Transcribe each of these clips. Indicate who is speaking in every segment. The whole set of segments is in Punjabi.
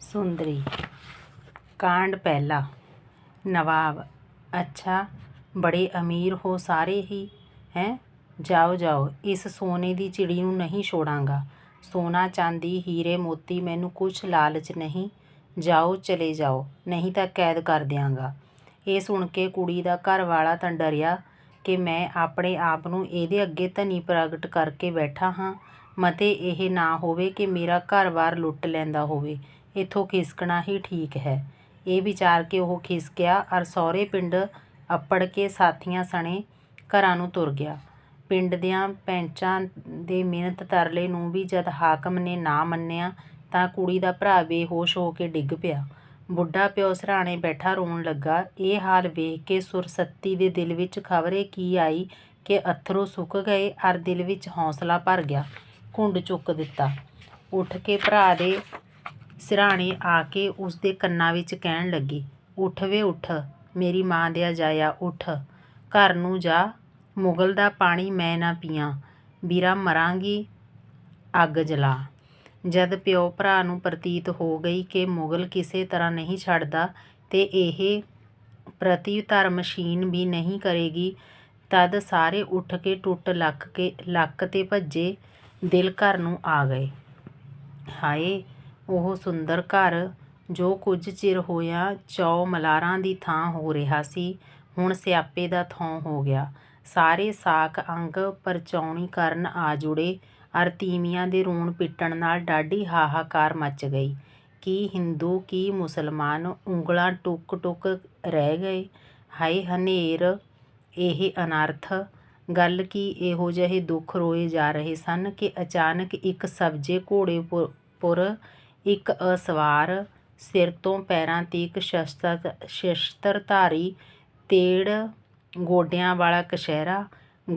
Speaker 1: ਸੁੰਦਰੀ। ਕਾਂਡ ਪਹਿਲਾ। ਨਵਾਬ, ਅੱਛਾ, ਬੜੇ ਅਮੀਰ ਹੋ ਸਾਰੇ ਹੀ, ਹੈਂ? ਜਾਓ ਜਾਓ, ਇਸ ਸੋਨੇ ਦੀ ਚਿੜੀ ਨੂੰ ਨਹੀਂ ਛੋੜਾਂਗਾ। ਸੋਨਾ, ਚਾਂਦੀ, ਹੀਰੇ, ਮੋਤੀ ਮੈਨੂੰ ਕੁਛ ਲਾਲਚ ਨਹੀਂ। ਜਾਓ, ਚਲੇ ਜਾਓ, ਨਹੀਂ ਤਾਂ ਕੈਦ ਕਰ ਦਿਆਂਗਾ। ਇਹ ਸੁਣ ਕੇ ਕੁੜੀ ਦਾ ਘਰ ਵਾਲਾ ਤਾਂ ਡਰਿਆ ਕਿ ਮੈਂ ਆਪਣੇ ਆਪ ਨੂੰ ਇਹਦੇ ਅੱਗੇ ਧਨੀ ਪ੍ਰਗਟ ਕਰਕੇ ਬੈਠਾ ਹਾਂ। ਮਤੇ ਇਹ ਨਾ ਹੋਵੇ ਕਿ ਮੇਰਾ ਘਰ-ਬਾਰ ਲੁੱਟ ਲੈਂਦਾ ਹੋਵੇ। ਇੱਥੋਂ ਖਿਸਕਣਾ ਹੀ ਠੀਕ ਹੈ। ਇਹ ਵਿਚਾਰ ਕੇ ਉਹ ਖਿਸਕਿਆ ਅਰ ਸਹੁਰੇ ਪਿੰਡ ਅੱਪੜ ਕੇ ਸਾਥੀਆਂ ਸਣੇ ਘਰਾਂ ਨੂੰ ਤੁਰ ਗਿਆ। ਪਿੰਡ ਦਿਆਂ ਪੈਂਚਾਂ ਦੇ ਮਿਹਨਤ ਤਰਲੇ ਨੂੰ ਵੀ ਜਦ ਹਾਕਮ ਨੇ ਨਾ ਮੰਨਿਆ ਤਾਂ ਕੁੜੀ ਦਾ ਭਰਾ ਬੇਹੋਸ਼ ਹੋ ਕੇ ਡਿੱਗ ਪਿਆ। ਬੁੱਢਾ ਪਿਓ ਸਰਾਣੇ ਬੈਠਾ ਰੋਣ ਲੱਗਾ। ਇਹ ਹਾਲ ਵੇਖ ਕੇ ਸੁਰਸਤੀ ਦੇ ਦਿਲ ਵਿੱਚ ਖਬਰੇ ਕੀ ਆਈ ਕਿ ਅਥਰੂ ਸੁੱਕ ਗਏ ਅਰ ਦਿਲ ਵਿੱਚ ਹੌਸਲਾ ਭਰ ਗਿਆ। ਘੁੰਡ ਚੁੱਕ ਦਿੱਤਾ। ਉੱਠ ਕੇ ਭਰਾ ਦੇ ਸਿਰਾਣੇ ਆ ਕੇ ਉਸ ਦੇ ਕੰਨਾਂ ਵਿੱਚ ਕਹਿਣ ਲੱਗੀ, ਉੱਠ ਵੇ ਉੱਠ, ਮੇਰੀ ਮਾਂ ਦਿਆ ਜਾਇਆ ਉੱਠ। ਘਰ ਨੂੰ ਜਾ, ਮੁਗਲ ਦਾ ਪਾਣੀ ਮੈਂ ਨਾ ਪੀਆਂ, ਵੀਰਾ ਮਰਾਂਗੀ ਅੱਗ ਜਲਾ। ਜਦ ਪਿਓ ਭਰਾ ਨੂੰ ਪ੍ਰਤੀਤ ਹੋ ਗਈ ਕਿ ਮੁਗਲ ਕਿਸੇ ਤਰ੍ਹਾਂ ਨਹੀਂ ਛੱਡਦਾ ਤੇ ਇਹ ਪ੍ਰਤੀ ਧਰਮਸ਼ੀਨ ਵੀ ਨਹੀਂ ਕਰੇਗੀ, ਤਦ ਸਾਰੇ ਉੱਠ ਕੇ ਟੁੱਟ ਲੱਕ ਕੇ, ਲੱਕ ਤੇ ਭੱਜੇ ਦਿਲ ਘਰ ਨੂੰ ਆ ਗਏ। ਹਾਏ ਉਹ ਸੁੰਦਰ ਘਰ ਜੋ ਕੁਝ ਚਿਰ ਹੋਇਆ ਚੌ ਮਲਾਰਾਂ ਦੀ ਥਾਂ ਹੋ ਰਿਹਾ ਸੀ, ਹੁਣ ਸਿਆਪੇ ਦਾ ਥਾਂ ਹੋ ਗਿਆ। ਸਾਰੇ ਸਾਕ ਅੰਗ ਪਰਚੌਣੀ ਕਰਨ ਆ ਜੁੜੇ ਅਰਤੀਵੀਆਂ ਦੇ ਰੋਣ ਪਿੱਟਣ ਨਾਲ ਡਾਢੀ ਹਾਹਾਕਾਰ ਮੱਚ ਗਈ। ਕੀ ਹਿੰਦੂ, ਕੀ ਮੁਸਲਮਾਨ ਉਂਗਲਾਂ ਟੁੱਕ ਟੁੱਕ ਰਹਿ ਗਏ? ਹਾਏ ਹਨੇਰ, ਇਹ ਅਨਰਥ। ਗੱਲ ਕੀ ਇਹੋ ਜਿਹੇ ਦੁੱਖ ਰੋਏ ਜਾ ਰਹੇ ਸਨ ਕਿ ਅਚਾਨਕ ਇੱਕ ਸਬਜੇ ਘੋੜੇ ਪੁ- ਪੁਰ ਇੱਕ ਅਸਵਾਰ ਸਿਰ ਤੋਂ ਪੈਰਾਂ ਤੀਕ ਸ਼ਸਤਰ ਸ਼ਸਤਰਧਾਰੀ ਤੇੜ ਗੋਡਿਆਂ ਵਾਲਾ ਕਸ਼ਹਿਰਾ,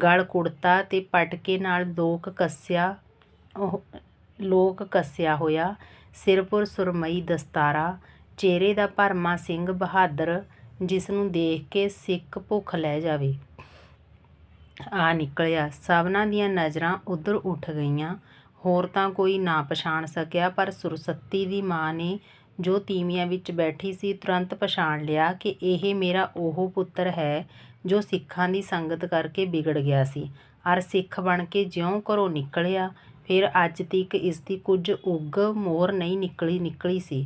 Speaker 1: ਗਲ ਕੁੜਤਾ ਤੇ ਪਟਕੇ ਨਾਲ ਲੋਕ ਕੱਸਿਆ ਉਹ, ਲੋਕ ਕੱਸਿਆ ਹੋਇਆ ਸਿਰਪੁਰ ਸੁਰਮਈ ਦਸਤਾਰਾ, ਚਿਹਰੇ ਦਾ ਭਰਮਾ ਸਿੰਘ ਬਹਾਦਰ, ਜਿਸ ਨੂੰ ਦੇਖ ਕੇ ਸਿੱਖ ਭੁੱਖ ਲੈ ਜਾਵੇ। ਆ ਨਿਕਲਿਆ। ਸਭਨਾਂ ਦੀਆਂ ਨਜ਼ਰਾਂ ਉਧਰ ਉੱਠ ਗਈਆਂ। ਹੋਰ ਤਾਂ ਕੋਈ ਨਾ ਪਛਾਣ ਸਕਿਆ, ਪਰ ਸੁਰਸੱਤੀ ਦੀ ਮਾਂ ਨੇ ਜੋ ਤੀਵੀਆਂ ਵਿੱਚ ਬੈਠੀ ਸੀ ਤੁਰੰਤ ਪਛਾਣ ਲਿਆ ਕਿ ਇਹ ਮੇਰਾ ਉਹ ਪੁੱਤਰ ਹੈ ਜੋ ਸਿੱਖਾਂ ਦੀ ਸੰਗਤ ਕਰਕੇ ਵਿਗੜ ਗਿਆ ਸੀ। ਅਰ ਸਿੱਖ ਬਣ ਕੇ ਜਿਉਂ ਘਰੋਂ ਨਿਕਲਿਆ, ਫਿਰ ਅੱਜ ਤੀਕ ਇਸ ਦੀ ਕੁਝ ਉੱਗ ਮੋਰ ਨਹੀਂ ਨਿਕਲੀ ਨਿਕਲੀ ਸੀ।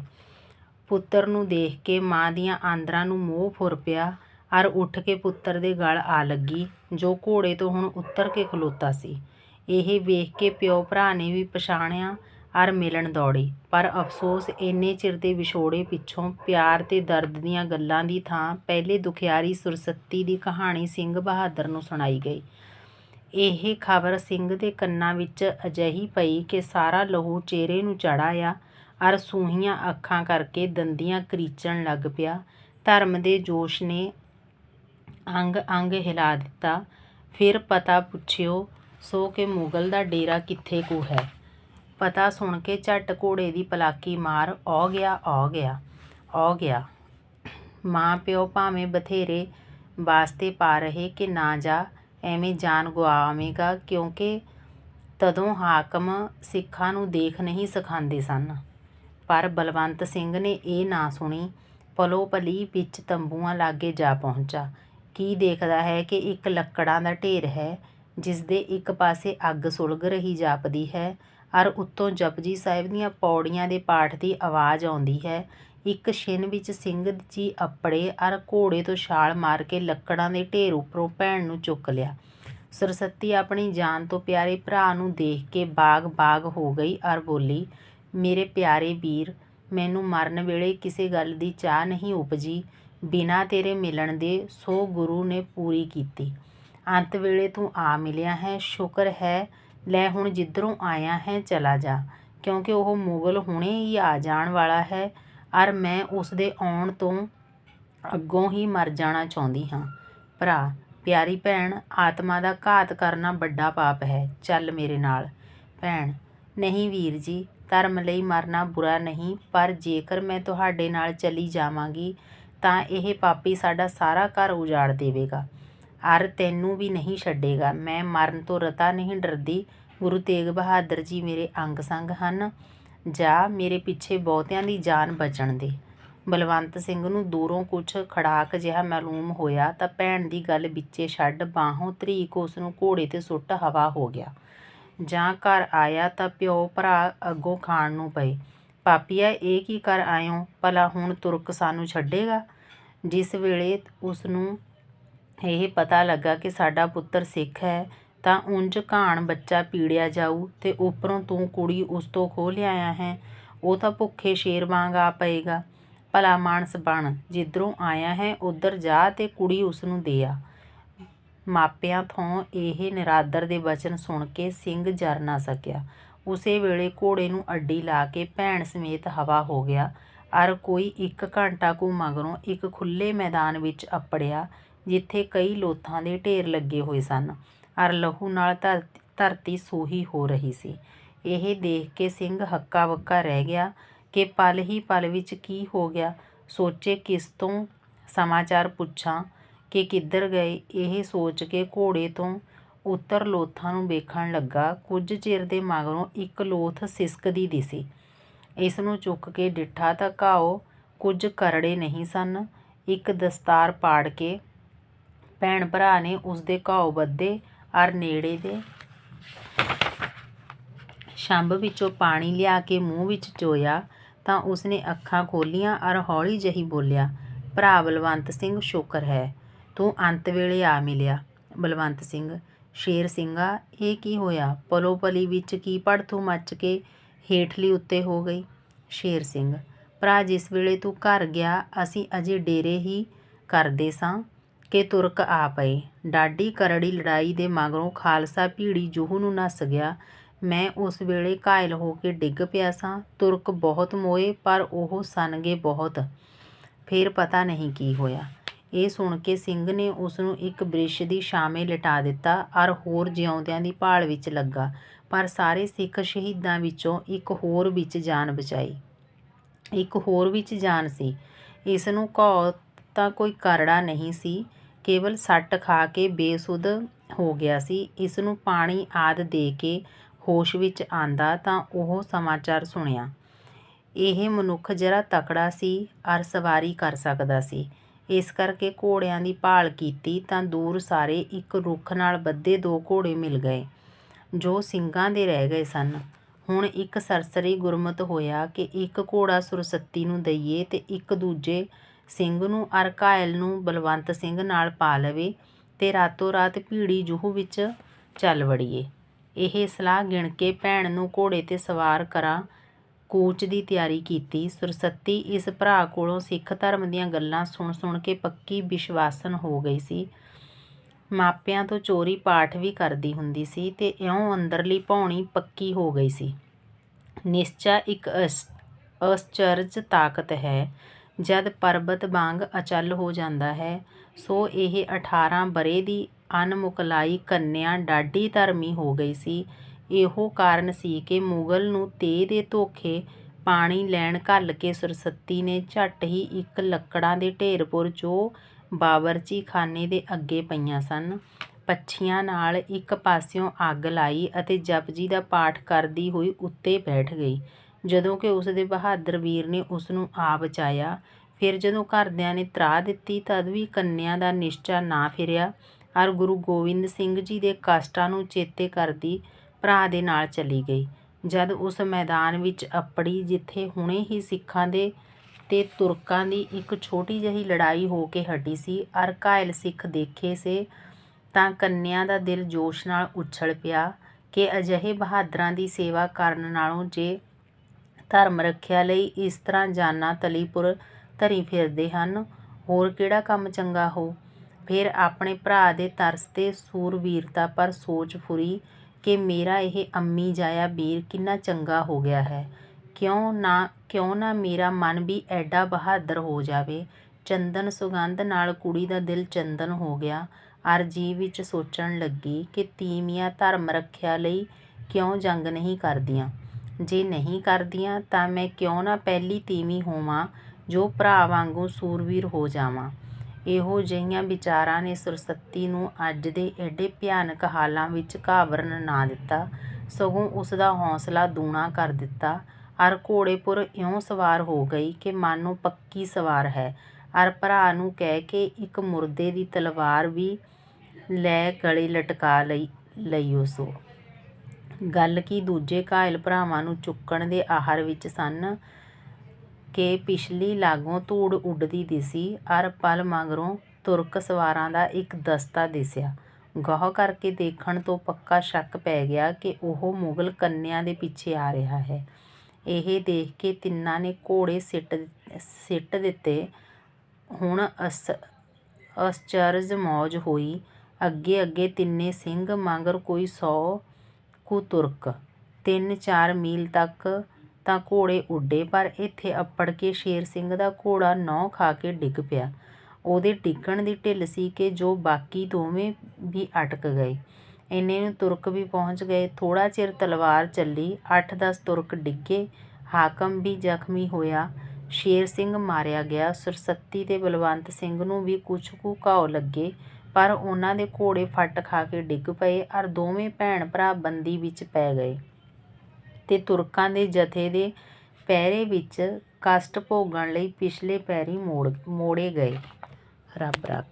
Speaker 1: ਪੁੱਤਰ ਨੂੰ ਦੇਖ ਕੇ ਮਾਂ ਦੀਆਂ ਆਂਦਰਾਂ ਨੂੰ ਮੋਹ ਫੁਰ ਪਿਆ, ਅਰ ਉੱਠ ਕੇ ਪੁੱਤਰ ਦੇ ਗਲ ਆ ਲੱਗੀ, ਜੋ ਘੋੜੇ ਤੋਂ ਹੁਣ ਉੱਤਰ ਕੇ ਖਲੋਤਾ ਸੀ। ਇਹ ਵੇਖ ਕੇ ਪਿਓ ਭਰਾ ਨੇ ਵੀ ਪਛਾਣਿਆ ਅਰ ਮਿਲਣ ਦੌੜੇ। ਪਰ ਅਫਸੋਸ, ਇੰਨੇ ਚਿਰ ਦੇ ਵਿਛੋੜੇ ਪਿੱਛੋਂ ਪਿਆਰ ਤੇ ਦਰਦ ਦੀਆਂ ਗੱਲਾਂ ਦੀ ਥਾਂ ਪਹਿਲੇ ਦੁਖਿਆਰੀ ਸੁਰਸਤੀ ਦੀ ਕਹਾਣੀ ਸਿੰਘ ਬਹਾਦਰ ਨੂੰ ਸੁਣਾਈ ਗਈ। ਇਹ ਖਬਰ ਸਿੰਘ ਦੇ ਕੰਨਾਂ ਵਿੱਚ ਅਜਿਹੀ ਪਈ ਕਿ ਸਾਰਾ ਲਹੂ ਚਿਹਰੇ ਨੂੰ ਚੜ੍ਹ ਆਇਆ ਅਰ ਸੂਹੀਆਂ ਅੱਖਾਂ ਕਰਕੇ ਦੰਦੀਆਂ ਕਰੀਚਣ ਲੱਗ ਪਿਆ। ਧਰਮ ਦੇ ਜੋਸ਼ ਨੇ ਅੰਗ ਅੰਗ ਹਿਲਾ ਦਿੱਤਾ। ਫਿਰ ਪਤਾ ਪੁੱਛਿਓ ਸੋ ਕਿ ਮੁਗਲ ਦਾ ਡੇਰਾ ਕਿੱਥੇ ਕੁ ਹੈ? ਪਤਾ ਸੁਣ ਕੇ ਝੱਟ ਘੋੜੇ ਦੀ ਪਲਾਕੀ ਮਾਰ, ਔ ਗਿਆ ਔ ਗਿਆ ਔ ਗਿਆ। ਮਾਂ ਪਿਓ ਭਾਵੇਂ ਬਥੇਰੇ ਵਾਸਤੇ ਪਾ ਰਹੇ ਕਿ ਨਾ ਜਾ, ਐਵੇਂ ਜਾਨ ਗਵਾਵੇਂਗਾ ਕਿਉਂਕਿ ਤਦੋਂ ਹਾਕਮ ਸਿੱਖਾਂ ਨੂੰ ਦੇਖ ਨਹੀਂ ਸਿਖਾਉਂਦੇ ਸਨ। ਪਰ ਬਲਵੰਤ ਸਿੰਘ ਨੇ ਇਹ ਨਾ ਸੁਣੀ ਪਲੋ ਪਲੀ ਵਿੱਚ ਤੰਬੂਆਂ ਲਾਗੇ ਜਾ ਪਹੁੰਚਾ। ਕੀ ਦੇਖਦਾ ਹੈ ਕਿ ਇੱਕ ਲੱਕੜਾਂ ਦਾ ਢੇਰ ਹੈ ਜਿਸ ਦੇ ਇੱਕ ਪਾਸੇ ਅੱਗ ਸੁਲਗ ਰਹੀ ਜਾਪਦੀ ਹੈ ਅਰ ਉੱਤੋਂ ਜਪਜੀ ਸਾਹਿਬ ਦੀਆਂ ਪੌੜੀਆਂ ਦੇ ਪਾਠ ਦੀ ਆਵਾਜ਼ ਆਉਂਦੀ ਹੈ। ਇੱਕ ਛਿਨ ਵਿੱਚ ਸਿੰਘ ਜੀ ਅੱਪੜੇ ਅਰ ਘੋੜੇ ਤੋਂ ਛਾਲ ਮਾਰ ਕੇ ਲੱਕੜਾਂ ਦੇ ਢੇਰ ਉੱਪਰੋਂ ਭੈਣ ਨੂੰ ਚੁੱਕ ਲਿਆ। ਸਰਸੱਤੀ ਆਪਣੀ ਜਾਨ ਤੋਂ ਪਿਆਰੇ ਭਰਾ ਨੂੰ ਦੇਖ ਕੇ ਬਾਗ-ਬਾਗ ਹੋ ਗਈ ਅਰ ਬੋਲੀ, ਮੇਰੇ ਪਿਆਰੇ ਵੀਰ, ਮੈਨੂੰ ਮਰਨ ਵੇਲੇ ਕਿਸੇ ਗੱਲ ਦੀ ਚਾਹ ਨਹੀਂ ਉਪਜੀ। ਬਿਨਾ ਤੇਰੇ ਮਿਲਣ ਦੇ ਸੋ ਗੁਰੂ ਨੇ ਪੂਰੀ ਕੀਤੀ। ਅੰਤ ਵੇਲੇ ਤੂੰ ਆ ਮਿਲਿਆ ਹੈ, ਸ਼ੁਕਰ ਹੈ, ਲੈ ਹੁਣ ਜਿੱਧਰੋਂ ਆਇਆ ਹੈ ਚਲਾ ਜਾ। ਕਿਉਂਕਿ ਉਹ ਮੁਗਲ ਹੁਣੇ ਹੀ ਆ ਜਾਣ ਵਾਲਾ ਹੈ, ਅਰ ਮੈਂ ਉਸ ਦੇ ਆਉਣ ਤੋਂ ਅੱਗੋਂ ਹੀ ਮਰ ਜਾਣਾ ਚਾਹੁੰਦੀ ਹਾਂ। ਭਰਾ, ਪਿਆਰੀ ਭੈਣ, ਆਤਮਾ ਦਾ ਘਾਤ ਕਰਨਾ ਵੱਡਾ ਪਾਪ ਹੈ, ਚੱਲ ਮੇਰੇ ਨਾਲ। ਭੈਣ, ਨਹੀਂ ਵੀਰ ਜੀ, ਧਰਮ ਲਈ ਮਰਨਾ ਬੁਰਾ ਨਹੀਂ, ਪਰ ਜੇਕਰ ਮੈਂ ਤੁਹਾਡੇ ਨਾਲ ਚਲੀ ਜਾਵਾਂਗੀ, ਤਾਂ ਇਹ ਪਾਪੀ ਸਾਡਾ ਸਾਰਾ ਘਰ ਉਜਾੜ ਦੇਵੇਗਾ। ਅਰ ਤੈਨੂੰ ਵੀ ਨਹੀਂ ਛੱਡੇਗਾ। ਮੈਂ ਮਰਨ ਤੋਂ ਰਤਾ ਨਹੀਂ ਡਰਦੀ। ਗੁਰੂ ਤੇਗ ਬਹਾਦਰ ਜੀ ਮੇਰੇ ਅੰਗ ਸੰਗ ਹਨ। ਜਾ ਮੇਰੇ ਪਿੱਛੇ ਬਹੁਤਿਆਂ ਦੀ ਜਾਨ ਬਚਣ ਦੇ। ਬਲਵੰਤ ਸਿੰਘ ਨੂੰ ਦੂਰੋਂ ਕੁਛ ਖੜਾਕ ਜਿਹਾ ਮਾਲੂਮ ਹੋਇਆ ਤਾਂ ਭੈਣ ਦੀ ਗੱਲ ਵਿੱਚੇ ਛੱਡ ਬਾਹੋਂ ਧਰੀਕ ਉਸ ਨੂੰ ਘੋੜੇ ਤੇ ਸੁੱਟ ਹਵਾ ਹੋ ਗਿਆ। ਜਾਂ ਘਰ ਆਇਆ ਤਾਂ ਪਿਓ ਭਰਾ ਅੱਗੋਂ ਖਾਣ ਨੂੰ ਪਏ। ਪਾਪੀਆ, ਇਹ ਕੀ ਕਰ ਆਇਓ? ਭਲਾ ਹੁਣ ਤੁਰਕ ਸਾਨੂੰ ਛੱਡੇਗਾ? ਜਿਸ ਵੇਲੇ ਉਸ ਨੂੰ ਇਹ ਪਤਾ ਲੱਗਾ ਕਿ ਸਾਡਾ ਪੁੱਤਰ ਸਿੱਖ ਹੈ, ਤਾਂ ਉਂਝ ਘਾਣ ਬੱਚਾ ਪੀੜਿਆ ਜਾਊ ਤੇ ਉੱਪਰੋਂ ਤੂੰ ਕੁੜੀ ਉਸ ਤੋਂ ਖੋਹ ਲਿਆਇਆ ਹੈ। ਉਹ ਤਾਂ ਭੁੱਖੇ ਸ਼ੇਰ ਵਾਂਗ ਆ ਪਏਗਾ। ਭਲਾ ਮਾਨਸ ਬਣ, ਜਿੱਧਰੋਂ ਆਇਆ ਹੈ, ਉੱਧਰ ਜਾ ਤੇ ਕੁੜੀ ਉਸਨੂੰ ਦੇ ਆ ਮਾਪਿਆਂ ਤੋਂ ਇਹ ਨਿਰਾਦਰ ਦੇ ਵਚਨ ਸੁਣ ਕੇ ਸਿੰਘ ਜਰ ਨਾ ਸਕਿਆ। ਉਸੇ ਵੇਲੇ ਘੋੜੇ ਨੂੰ ਅੱਡੀ ਲਾ ਕੇ ਭੈਣ ਸਮੇਤ ਹਵਾ ਹੋ ਗਿਆ। ਅਰ ਕੋਈ ਇੱਕ ਘੰਟਾ ਕੁ ਮਗਰੋਂ ਇੱਕ ਖੁੱਲ੍ਹੇ ਮੈਦਾਨ ਵਿੱਚ ਅੱਪੜਿਆ। ਜਿੱਥੇ ਕਈ ਲੋਥਾਂ ਦੇ ਢੇਰ ਲੱਗੇ ਹੋਏ ਸਨ। ਅਰ ਲਹੂ ਨਾਲ ਧਰ- ਧਰਤੀ ਸੂਹੀ ਹੋ ਰਹੀ ਸੀ। ਇਹ ਦੇਖ ਕੇ ਸਿੰਘ ਹੱਕਾ ਬੱਕਾ ਰਹਿ ਗਿਆ ਕਿ ਪਲ ਹੀ ਪਲ ਵਿੱਚ ਕੀ ਹੋ ਗਿਆ। ਸੋਚੇ ਕਿਸ ਤੋਂ ਸਮਾਚਾਰ ਪੁੱਛਾਂ ਕਿ ਕਿੱਧਰ ਗਏ। ਇਹ ਸੋਚ ਕੇ ਘੋੜੇ ਤੋਂ ਉਤਰ ਲੋਥਾਂ ਨੂੰ ਵੇਖਣ ਲੱਗਾ। ਕੁਝ ਚਿਰ ਦੇ ਮਗਰੋਂ ਇੱਕ ਲੋਥ ਸਿਸਕਦੀ ਦਿਸੀ। ਇਸ ਨੂੰ ਚੁੱਕ ਕੇ ਡਿੱਠਾ ਤਾਂ ਘਾਓ। ਕੁਝ ਕਰੜੇ ਨਹੀਂ ਸਨ। ਇੱਕ ਦਸਤਾਰ ਪਾੜ ਕੇ ਭੈਣ ਭਰਾ ਨੇ ਉਸ ਦੇ ਘਾਓ ਬੱਧੇ, ਅਰ ਨੇੜੇ ਦੇ ਛੰਬ ਵਿੱਚੋਂ ਪਾਣੀ ਲਿਆ ਕੇ ਮੂੰਹ ਵਿੱਚ ਚੋਇਆ, ਤਾਂ ਉਸਨੇ ਅੱਖਾਂ ਖੋਲ੍ਹੀਆਂ ਅਰ ਹੌਲੀ ਜਿਹੀ ਬੋਲਿਆ, ਭਰਾ ਬਲਵੰਤ ਸਿੰਘ, ਸ਼ੁਕਰ ਹੈ, ਤੂੰ ਅੰਤ ਵੇਲੇ ਆ ਮਿਲਿਆ। ਬਲਵੰਤ ਸਿੰਘ, ਸ਼ੇਰ ਸਿੰਘਾ, ਇਹ ਕੀ ਹੋਇਆ? ਪਲੋ ਪਲੀ ਵਿੱਚ ਕੀ ਪੜਥੂ ਮੱਚ ਕੇ ਹੇਠਲੀ ਉੱਤੇ ਹੋ ਗਈ? ਸ਼ੇਰ ਸਿੰਘ, ਭਰਾ ਜਿਸ ਵੇਲੇ ਤੂੰ ਘਰ ਗਿਆ, ਅਸੀਂ ਅਜੇ ਡੇਰੇ ਹੀ ਕਰਦੇ ਸਾਂ। ਕਿ ਤੁਰਕ ਆ ਪਏ। ਡਾਢੀ ਕਰੜੀ ਲੜਾਈ ਦੇ ਮਗਰੋਂ ਖਾਲਸਾ ਭੀੜੀ ਜੂਹੂ ਨੂੰ ਨੱਸ ਗਿਆ। ਮੈਂ ਉਸ ਵੇਲੇ ਘਾਇਲ ਹੋ ਕੇ ਡਿੱਗ ਪਿਆ ਸਾਂ। ਤੁਰਕ ਬਹੁਤ ਮੋਏ, ਪਰ ਉਹ ਸਨਗੇ ਬਹੁਤ। ਫਿਰ ਪਤਾ ਨਹੀਂ ਕੀ ਹੋਇਆ। ਇਹ ਸੁਣ ਕੇ ਸਿੰਘ ਨੇ ਉਸਨੂੰ ਇੱਕ ਬ੍ਰਿਸ਼ ਦੀ ਛਾਵੇਂ ਲਿਟਾ ਦਿੱਤਾ, ਅਰ ਹੋਰ ਜਿਉਂਦਿਆਂ ਦੀ ਭਾਲ ਵਿੱਚ ਲੱਗਾ। ਪਰ ਸਾਰੇ ਸਿੱਖ ਸ਼ਹੀਦਾਂ ਵਿੱਚੋਂ ਇੱਕ ਹੋਰ ਵਿੱਚ ਜਾਨ ਬਚਾਈ। ਇੱਕ ਹੋਰ ਵਿੱਚ ਜਾਨ ਸੀ। ਇਸ ਨੂੰ ਘਾਉ ਤਾਂ ਕੋਈ ਕਰੜਾ ਨਹੀਂ ਸੀ। ਕੇਵਲ ਸੱਟ ਖਾ ਕੇ ਬੇਸੁੱਧ ਹੋ ਗਿਆ ਸੀ। ਇਸ ਨੂੰ ਪਾਣੀ ਆਦ ਦੇ ਕੇ ਹੋਸ਼ ਵਿੱਚ ਆਂਦਾ ਤਾਂ ਉਹ ਸਮਾਚਾਰ ਸੁਣਿਆ। ਇਹ ਮਨੁੱਖ ਜਰਾ ਤਕੜਾ ਸੀ, ਅਰ ਸਵਾਰੀ ਕਰ ਸਕਦਾ ਸੀ। ਇਸ ਕਰਕੇ ਘੋੜਿਆਂ ਦੀ ਭਾਲ ਕੀਤੀ ਤਾਂ ਦੂਰ ਸਾਰੇ ਇੱਕ ਰੁੱਖ ਨਾਲ ਬੱਧੇ ਦੋ ਘੋੜੇ ਮਿਲ ਗਏ, ਜੋ ਸਿੰਘਾਂ ਦੇ ਰਹਿ ਗਏ ਸਨ। ਹੁਣ ਇੱਕ ਸਰਸਰੀ ਗੁਰਮਤ ਹੋਇਆ ਕਿ ਇੱਕ ਘੋੜਾ ਸੁਰਸਤੀ ਨੂੰ ਦਈਏ ਤੇ ਇੱਕ ਦੂਜੇ ਸਿੰਘ ਨੂੰ ਅਰ ਘਾਇਲ ਨੂੰ ਬਲਵੰਤ ਸਿੰਘ ਨਾਲ ਪਾ ਲਵੇ ਤੇ ਰਾਤੋਂ ਰਾਤ ਭੀੜੀ ਜੂਹ ਵਿੱਚ ਚੱਲ ਵੜੀਏ। ਇਹ ਸਲਾਹ ਗਿਣ ਕੇ ਭੈਣ ਨੂੰ ਘੋੜੇ ਤੇ ਸਵਾਰ ਕਰਾਂ ਕੂਚ ਦੀ ਤਿਆਰੀ ਕੀਤੀ। ਸੁਰਸਤੀ ਇਸ ਭਰਾ ਕੋਲੋਂ ਸਿੱਖ ਧਰਮ ਦੀਆਂ ਗੱਲਾਂ ਸੁਣ ਸੁਣ ਕੇ ਪੱਕੀ ਵਿਸ਼ਵਾਸਨ ਹੋ ਗਈ ਸੀ। ਮਾਪਿਆਂ ਤੋਂ ਚੋਰੀ ਪਾਠ ਵੀ ਕਰਦੀ ਹੁੰਦੀ ਸੀ ਤੇ ਇਉਂ ਅੰਦਰਲੀ ਭੌਣੀ ਪੱਕੀ ਹੋ ਗਈ ਸੀ। ਨਿਸ਼ਚਾ ਇੱਕ ਅਸ- ਅਸਚਰਜ ਤਾਕਤ ਹੈ ਜਦ ਪਰਬਤ ਵਾਂਗ ਅਚੱਲ ਹੋ ਜਾਂਦਾ ਹੈ, ਸੋ ਇਹ 18 ਬਰੇ ਦੀ ਅਣਮੁਕਲਾਈ ਕੰਨਿਆ ਡਾਢੀ ਧਰਮੀ ਹੋ ਗਈ ਸੀ। ਇਹੋ ਕਾਰਨ ਸੀ ਕਿ ਮੁਗਲ ਨੂੰ ਤੇਹ ਦੇ ਧੋਖੇ ਪਾਣੀ ਲੈਣ ਘੱਲ ਕੇ ਸੁਰਸੱਤੀ ਨੇ ਝੱਟ ਹੀ ਇੱਕ ਲੱਕੜਾਂ ਦੇ ਢੇਰਪੁਰ ਜੋ ਬਾਵਰਚੀ ਖਾਨੇ ਦੇ ਅੱਗੇ ਪਈਆਂ ਸਨ, ਪੱਛੀਆਂ ਨਾਲ ਇੱਕ ਪਾਸਿਓਂ ਅੱਗ ਲਾਈ ਅਤੇ ਜਪਜੀ ਦਾ ਪਾਠ ਕਰਦੀ ਹੋਈ ਉੱਤੇ ਬੈਠ ਗਈ। ਜਦੋਂ ਕਿ ਉਸ ਦੇ ਬਹਾਦਰ ਵੀਰ ਨੇ ਉਸ ਨੂੰ ਆ ਬਚਾਇਆ ਫਿਰ ਜਦੋਂ ਘਰਦਿਆਂ ਨੇ ਤਰਾਹ ਦਿੱਤੀ ਤਦ ਵੀ ਕੰਨਿਆ ਦਾ ਨਿਸ਼ਚਾ ਨਾ ਫਿਰਿਆ। ਔਰ ਗੁਰੂ ਗੋਬਿੰਦ ਸਿੰਘ ਜੀ ਦੇ ਕਸ਼ਟਾਂ ਨੂੰ ਚੇਤੇ ਕਰਦੀ ਭਰਾ ਦੇ ਨਾਲ ਚਲੀ ਗਈ। ਜਦ ਉਸ ਮੈਦਾਨ ਵਿੱਚ ਅੱਪੜੀ ਜਿੱਥੇ ਹੁਣੇ ਹੀ ਸਿੱਖਾਂ ਦੇ ਤੇ ਤੁਰਕਾਂ ਦੀ ਇੱਕ ਛੋਟੀ ਜਿਹੀ ਲੜਾਈ ਹੋ ਕੇ ਹਟੀ ਸੀ ਔਰ ਘਾਇਲ ਸਿੱਖ ਦੇਖੇ ਸੇ, ਤਾਂ ਕੰਨਿਆ ਦਾ ਦਿਲ ਜੋਸ਼ ਨਾਲ ਉਛਲ ਪਿਆ ਕਿ ਅਜਿਹੇ ਬਹਾਦਰਾਂ ਦੀ ਸੇਵਾ ਕਰਨ ਨਾਲੋਂ ਜੇ ਧਰਮ ਰੱਖਿਆ ਲਈ ਇਸ ਤਰ੍ਹਾਂ ਜਾਨਾਂ ਤਲੀਪੁਰ ਧਰੀ ਫਿਰਦੇ ਹਨ। ਹੋਰ ਕਿਹੜਾ ਕੰਮ ਚੰਗਾ ਹੋ? ਫਿਰ ਆਪਣੇ ਭਰਾ ਦੇ ਤਰਸ ਤੇ ਸੂਰਬੀਰਤਾ ਪਰ ਸੋਚ ਫੁਰੀ ਕਿ ਮੇਰਾ ਇਹ ਅੰਮੀ ਜਾਇਆ ਵੀਰ ਕਿੰਨਾ ਚੰਗਾ ਹੋ ਗਿਆ ਹੈ। ਕਿਉਂ ਨਾ ਕਿਉਂ ਨਾ ਮੇਰਾ ਮਨ ਵੀ ਐਡਾ ਬਹਾਦਰ ਹੋ ਜਾਵੇ? ਚੰਦਨ ਸੁਗੰਧ ਨਾਲ ਕੁੜੀ ਦਾ ਦਿਲ ਚੰਦਨ ਹੋ ਗਿਆ। ਅਰ ਜੀ ਵਿੱਚ ਸੋਚਣ ਲੱਗੀ ਕਿ ਤੀਵੀਆਂ ਧਰਮ ਰੱਖਿਆ ਲਈ ਕਿਉਂ ਜੰਗ ਨਹੀਂ ਕਰਦੀਆਂ? ਜੇ ਨਹੀਂ ਕਰਦੀਆਂ ਤਾਂ ਮੈਂ ਕਿਉਂ ਨਾ ਪਹਿਲੀ ਤੀਵੀਂ ਹੋਵਾਂ, ਜੋ ਭਰਾ ਵਾਂਗੂੰ ਸੂਰਵੀਰ ਹੋ ਜਾਵਾਂ। ਇਹੋ ਜਿਹੀਆਂ ਵਿਚਾਰਾਂ ਨੇ ਸੁਰਸੱਤੀ ਨੂੰ ਅੱਜ ਦੇ ਐਡੇ ਭਿਆਨਕ ਹਾਲਾਂ ਵਿੱਚ ਘਾਬਰਨ ਨਾ ਦਿੱਤਾ, ਸਗੋਂ ਉਸਦਾ ਹੌਸਲਾ ਦੂਣਾ ਕਰ ਦਿੱਤਾ। ਅਰ ਘੋੜੇਪੁਰ ਇਉਂ ਸਵਾਰ ਹੋ ਗਈ ਕਿ ਮਾਨੋ ਪੱਕੀ ਸਵਾਰ ਹੈ। ਅਰ ਭਰਾ ਨੂੰ ਕਹਿ ਕੇ ਇੱਕ ਮੁਰਦੇ ਦੀ ਤਲਵਾਰ ਵੀ ਲੈ ਗਲੇ ਲਟਕਾ ਲਈ, ਲਈਓ ਸੋ। ਗੱਲ ਕੀ ਦੂਜੇ ਘਾਇਲ ਭਰਾਵਾਂ ਨੂੰ ਚੁੱਕਣ ਦੇ ਆਹਰ ਵਿੱਚ ਸਨ ਕਿ ਪਿਛਲੀ ਲਾਗੋਂ ਧੂੜ ਉੱਡਦੀ ਦਿਸੀ, ਅਰ ਪਲ ਮਗਰੋਂ ਤੁਰਕ ਸਵਾਰਾਂ ਦਾ ਇੱਕ ਦਸਤਾ ਦਿਸਿਆ। ਗੌਰ ਕਰਕੇ ਦੇਖਣ ਤੋਂ ਪੱਕਾ ਸ਼ੱਕ ਪੈ ਗਿਆ ਕਿ ਉਹ ਮੁਗਲ ਕੰਨਿਆਂ ਦੇ ਪਿੱਛੇ ਆ ਰਿਹਾ ਹੈ। ਇਹ ਦੇਖ ਕੇ ਤਿੰਨਾਂ ਨੇ ਘੋੜੇ ਸਿੱਟ ਸਿੱਟ ਦਿੱਤੇ। ਹੁਣ ਅਸ, ਅਸਚਰਜ ਮੌਜ ਹੋਈ। ਅੱਗੇ ਅੱਗੇ ਤਿੰਨੇ ਸਿੰਘ ਮਗਰ ਕੋਈ ਸੌ ਕੁ ਤੁਰਕ। ਤਿੰਨ ਚਾਰ ਮੀਲ ਤੱਕ ਤਾਂ ਘੋੜੇ ਉੱਡੇ, ਪਰ ਇੱਥੇ ਅੱਪੜ ਕੇ ਸ਼ੇਰ ਸਿੰਘ ਦਾ ਘੋੜਾ ਨਹੁੰ ਖਾ ਕੇ ਡਿੱਗ ਪਿਆ। ਉਹਦੇ ਡਿੱਗਣ ਦੀ ਢਿੱਲ ਸੀ ਕਿ ਜੋ ਬਾਕੀ ਦੋਵੇਂ ਵੀ ਅਟਕ ਗਏ। ਇੰਨੇ ਨੂੰ ਤੁਰਕ ਵੀ ਪਹੁੰਚ ਗਏ। ਥੋੜ੍ਹਾ ਚਿਰ ਤਲਵਾਰ ਚੱਲੀ, ਅੱਠ ਦਸ ਤੁਰਕ ਡਿੱਗੇ। ਹਾਕਮ ਵੀ ਜ਼ਖਮੀ ਹੋਇਆ। ਸ਼ੇਰ ਸਿੰਘ ਮਾਰਿਆ ਗਿਆ। ਸੁਰਸੱਤੀ ਤੇ ਬਲਵੰਤ ਸਿੰਘ ਨੂੰ ਵੀ ਕੁਛ ਕੁ ਘਾਉ ਲੱਗੇ। ਪਰ ਉਹਨਾਂ ਦੇ ਘੋੜੇ ਫੱਟ ਖਾ ਕੇ ਡਿੱਗ ਪਏ ਅਰ ਦੋਵੇਂ ਭੈਣ ਭਰਾ ਬੰਦੀ ਵਿੱਚ ਪੈ ਗਏ ਤੇ ਤੁਰਕਾਂ ਦੇ ਜਥੇ ਦੇ ਪਹਿਰੇ ਵਿੱਚ ਕਸ਼ਟ ਭੋਗਣ ਲਈ ਪਿਛਲੇ ਪੈਰੀ ਮੋੜ ਮੋੜੇ ਗਏ। ਰੱਬ ਰਾਖਾ।